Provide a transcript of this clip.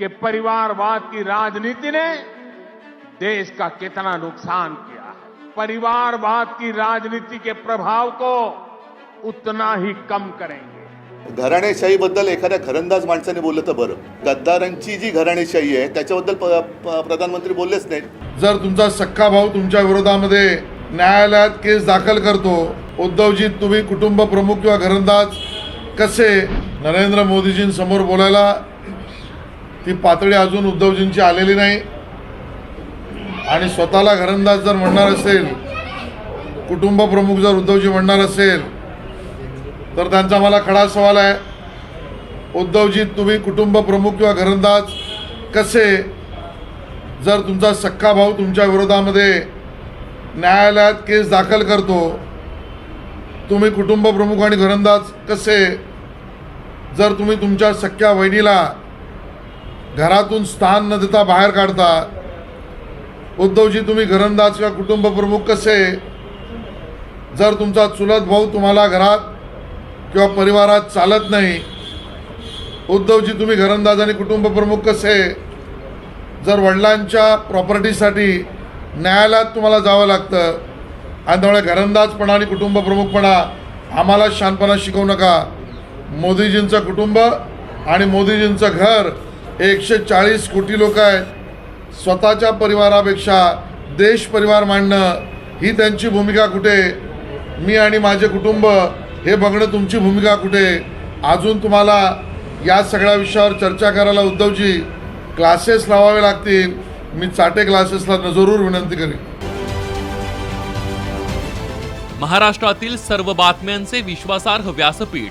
कि परिवारवाद की राजनीति ने देश का कितना नुकसान किया है। परिवारवाद की राजनीति के प्रभाव को उतना ही कम करेंगे। घराणेशाहीबद्दल एखाद्या घरंदाज माणसाने बोललं तर बरं. गद्दारांची जी घराणेशाही आहे त्याच्याबद्दल प- प- प्रधानमंत्री बोललेच नाहीत. जर तुमचा सख्खा भाऊ तुमच्या विरोधामध्ये न्यायालयात केस दाखल करतो उद्धवजी तुम्ही कुटुंब प्रमुख किंवा घरंदाज कसे नरेंद्र मोदीजींसमोर बोलायला ती पातळी अजून उद्धवजींची आलेली नाही. आणि स्वतःला घरंदाज जर म्हणणार असेल कुटुंब प्रमुख जर उद्धवजी म्हणणार असेल तर त्यांचा मला खडा सवाल आहे. उद्धवजी तुम्ही कुटुंब प्रमुख किंवा घरंदाज कसे? जर तुमचा सख्खा भाऊ तुमच्या विरोधामध्ये न्यायालयात केस दाखल करतो तुम्ही कुटुंब प्रमुख आणि घरंदाज कसे? जर तुम्ही तुमच्या सख्या वहिनीला घरातून स्थान न देता बाहेर काढता. उद्धवजी तुम्ही घरंदाज किंवा कुटुंब प्रमुख कसे? जर तुमचा चुलत भाऊ तुम्हाला घरात किंवा परिवारात चालत नाही उद्धवजी तुम्ही घरंदाज आणि कुटुंब प्रमुख कसे? जर वडिलांच्या प्रॉपर्टीसाठी न्यायालयात तुम्हाला जावं लागतं आणि त्यामुळे घरंदाजपणा आणि कुटुंब प्रमुखपणा आम्हाला शानपणा शिकवू नका. मोदीजींचं कुटुंब आणि मोदीजींचं घर एकशे चाळीस कोटी लोक आहेत. स्वतःच्या परिवारापेक्षा देश परिवार मांडणं ही त्यांची भूमिका कुठे? मी आणि माझे कुटुंब हे बघणं तुमची भूमिका कुठे? अजून तुम्हाला या सगळ्या विषयावर चर्चा करायला उद्धवजी क्लासेस लावावे लागतील. मी चाटे क्लासेसला जरूर विनंती करेन. महाराष्ट्रातील सर्व बातम्यांचे विश्वासार्ह व्यासपीठ.